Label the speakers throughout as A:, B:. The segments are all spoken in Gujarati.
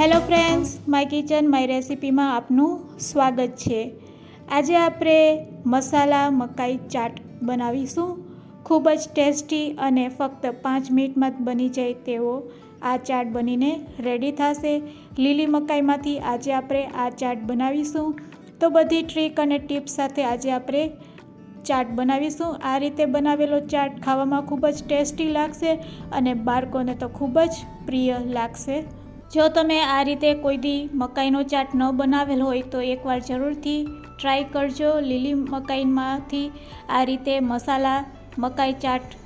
A: Hello friends, my kitchen, my રેસિપીમાં આપનું સ્વાગત છે. આજે આપણે મસાલા મકાઈ ચાટ બનાવીશું. ખૂબ જ ટેસ્ટી અને ફક્ત પાંચ મિનિટમાં જ બની જાય તેવો આ ચાટ બનીને રેડી થશે. લીલી મકાઈમાંથી આજે આપણે આ ચાટ બનાવીશું. તો બધી ટ્રીક અને ટિપ્સ સાથે આજે આપણે ચાટ બનાવીશું. આ રીતે બનાવેલો ચાટ ખાવામાં ખૂબ જ ટેસ્ટી લાગશે અને બાળકોને તો ખૂબ જ પ્રિય લાગશે. જો તમે આ રીતે કોઈ દી મકાઈનો ચાટ ન બનાવેલ હોય તો એકવાર જરૂરથી ટ્રાય કરજો. લીલી મકાઈમાંથી આ રીતે મસાલા મકાઈ ચાટ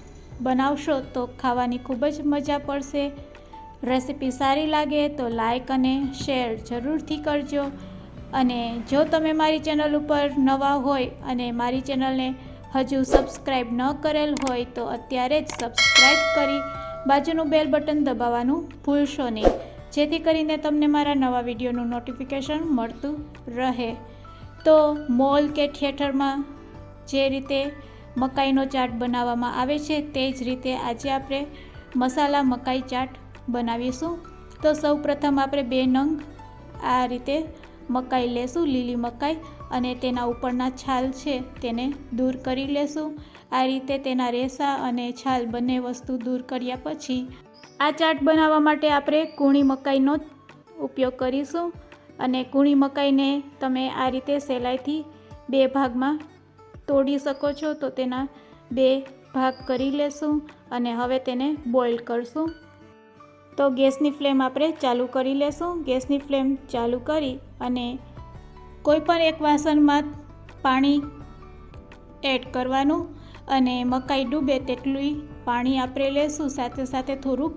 A: બનાવશો તો ખાવાની ખૂબ જ મજા પડશે. રેસીપી સારી લાગે તો લાઈક અને શેર જરૂરથી કરજો. અને જો તમે મારી ચેનલ ઉપર નવા હોય અને મારી ચેનલને હજુ સબસ્ક્રાઈબ ન કરેલ હોય તો અત્યારે જ સબસ્ક્રાઈબ કરી બાજુનું બેલ બટન દબાવવાનું ભૂલશો નહીં. જેથી કરીને તમને મારા નવા વિડીયોનું નોટિફિકેશન મળતું રહે. તો મોલ કે થિયેટરમાં જે રીતે મકાઈનો ચાટ બનાવવામાં આવે છે, તે જ રીતે આજે આપણે મસાલા મકાઈ ચાટ બનાવીશું. તો સૌ પ્રથમ આપણે બે નંગ આ રીતે મકાઈ લેશું, લીલી મકાઈ, અને તેના ઉપરના છાલ છે તેને દૂર કરી લેશું. આ રીતે તેના રેસા અને છાલ બંને વસ્તુ દૂર કર્યા પછી આ ચાટ બનાવવા માટે આપણે કૂણી મકાઈનો ઉપયોગ કરીશું. અને કૂણી મકાઈને તમે આ રીતે સહેલાઈથી બે ભાગમાં તોડી શકો છો. તો તેના બે ભાગ કરી લેશું અને હવે તેને બોઇલ કરશું. તો ગેસની ફ્લેમ આપણે ચાલુ કરી લેશું. ગેસની ફ્લેમ ચાલુ કરી અને કોઈ પણ એક વાસણમાં પાણી એડ કરવાનું અને મકાઈ ડૂબે તેટલું પાણી આપણે લેશું. સાથે સાથે થોડુંક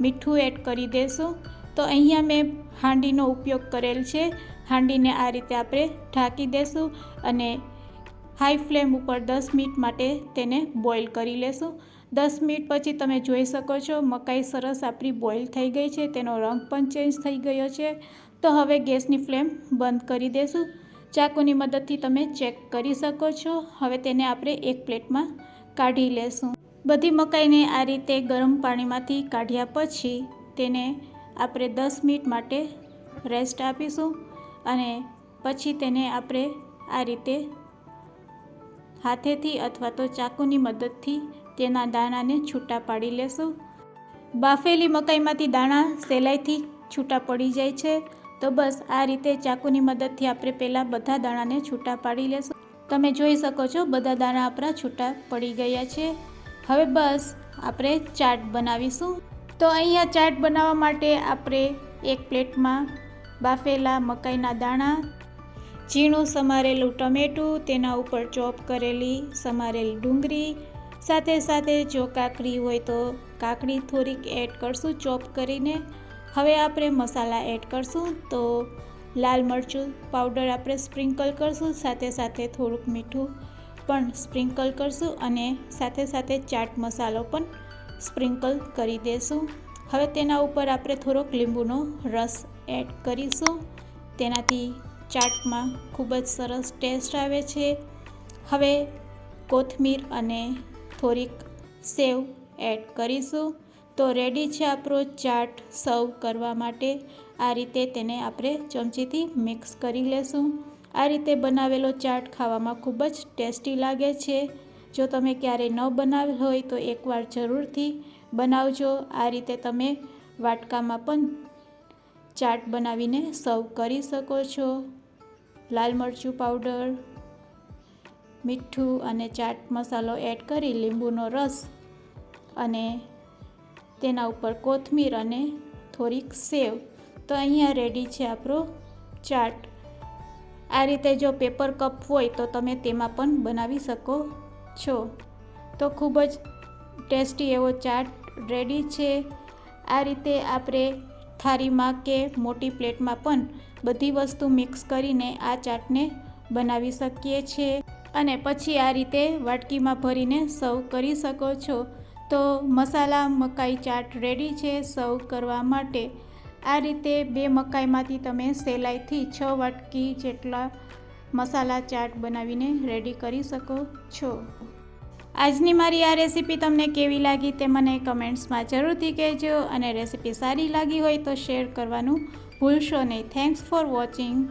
A: મીઠું એડ કરી દેશું. તો અહીંયા મેં હાંડીનો ઉપયોગ કરેલ છે. હાંડીને આ રીતે આપણે ઢાંકી દેશું અને હાઈ ફ્લેમ ઉપર દસ મિનિટ માટે તેને બોઇલ કરી લેશું. દસ મિનિટ પછી તમે જોઈ શકો છો મકાઈ સરસ આપણી બોઇલ થઈ ગઈ છે, તેનો રંગ પણ ચેન્જ થઈ ગયો છે. તો હવે ગેસની ફ્લેમ બંધ કરી દેશું. ચાકુની મદદથી તમે ચેક કરી શકો છો. હવે તેને આપણે એક પ્લેટમાં કાઢી લેશું. બધી મકાઈને આ રીતે ગરમ પાણીમાંથી કાઢ્યા પછી તેને આપણે દસ મિનિટ માટે રેસ્ટ આપીશું અને પછી તેને આપણે આ રીતે હાથેથી અથવા તો ચાકુની મદદથી તેના દાણાને છૂટા પાડી લેશું. બાફેલી મકાઈમાંથી દાણા સહેલાઈથી છૂટા પડી જાય છે. તો બસ આ રીતે ચાકુની મદદથી આપણે પહેલાં બધા દાણાને છૂટા પાડી લેશું. તમે જોઈ શકો છો બધા દાણા આપણા છૂટા પડી ગયા છે. હવે બસ આપણે ચાટ બનાવીશું. તો અહીંયા ચાટ બનાવવા માટે આપણે એક પ્લેટમાં બાફેલા મકાઈના દાણા, ઝીણું સમારેલું ટમેટું, તેના ઉપર ચોપ કરેલી સમારેલી ડુંગળી સાથે સાથે જો કાકડી હોય તો કાકડી થોડીક એડ કરશું ચોપ કરીને. હવે આપણે મસાલા એડ કરશું તો લાલ મરચું પાવડર આપણે સ્પ્રિંકલ કરશું, સાથે સાથે થોડુંક મીઠું પણ સ્પ્રિંકલ કરશું અને સાથે સાથે ચાટ મસાલો પણ સ્પ્રિંકલ કરી દેશું. હવે તેના ઉપર આપણે થોડોક લીંબુનો રસ એડ કરીશું. તેનાથી ચાટમાં ખૂબ જ સરસ ટેસ્ટ આવે છે. હવે કોથમીર અને થોડીક સેવ એડ કરીશું. તો રેડી છે આપણો ચાટ સર્વ કરવા માટે. આ રીતે તેને આપણે ચમચીથી મિક્સ કરી લેશું. આ રીતે બનાવેલો ચાટ ખાવામાં ખૂબ જ ટેસ્ટી લાગે છે. જો તમે ક્યારેય ન બનાવેલ હોય તો એકવાર જરૂરથી બનાવજો. આ રીતે તમે વાટકામાં પણ ચાટ બનાવીને સર્વ કરી શકો છો. લાલ મરચું પાવડર મીઠું અને ચાટ મસાલો એડ કરી લીંબુનો રસ અને તેના ઉપર કોથમીર અને થોડીક સેવ. તો અહીંયા રેડી છે આપણો ચાટ. આ રીતે જો પેપર કપ હોય તો તમે તેમાં પણ બનાવી શકો છો. તો ખૂબ જ ટેસ્ટી એવો ચાટ રેડી છે. આ રીતે આપણે થાળીમાં કે મોટી પ્લેટમાં પણ બધી વસ્તુ મિક્સ કરીને આ ચાટને બનાવી શકીએ છીએ. અને પછી આ રીતે વાટકીમાં ભરીને સર્વ કરી શકો છો. તો મસાલા મકાઈ ચાટ રેડી છે સર્વ કરવા માટે. આ રીતે બે મકાઈમાંથી તમે સહેલાઈથી છ વાટકી જેટલા મસાલા ચાટ બનાવીને રેડી કરી શકો છો. આજની મારી આ રેસીપી તમને કેવી લાગી તે મને કમેન્ટ્સમાં જરૂરથી કહેજો અને રેસીપી સારી લાગી હોય તો શેર કરવાનું ભૂલશો નહીં. Thanks for watching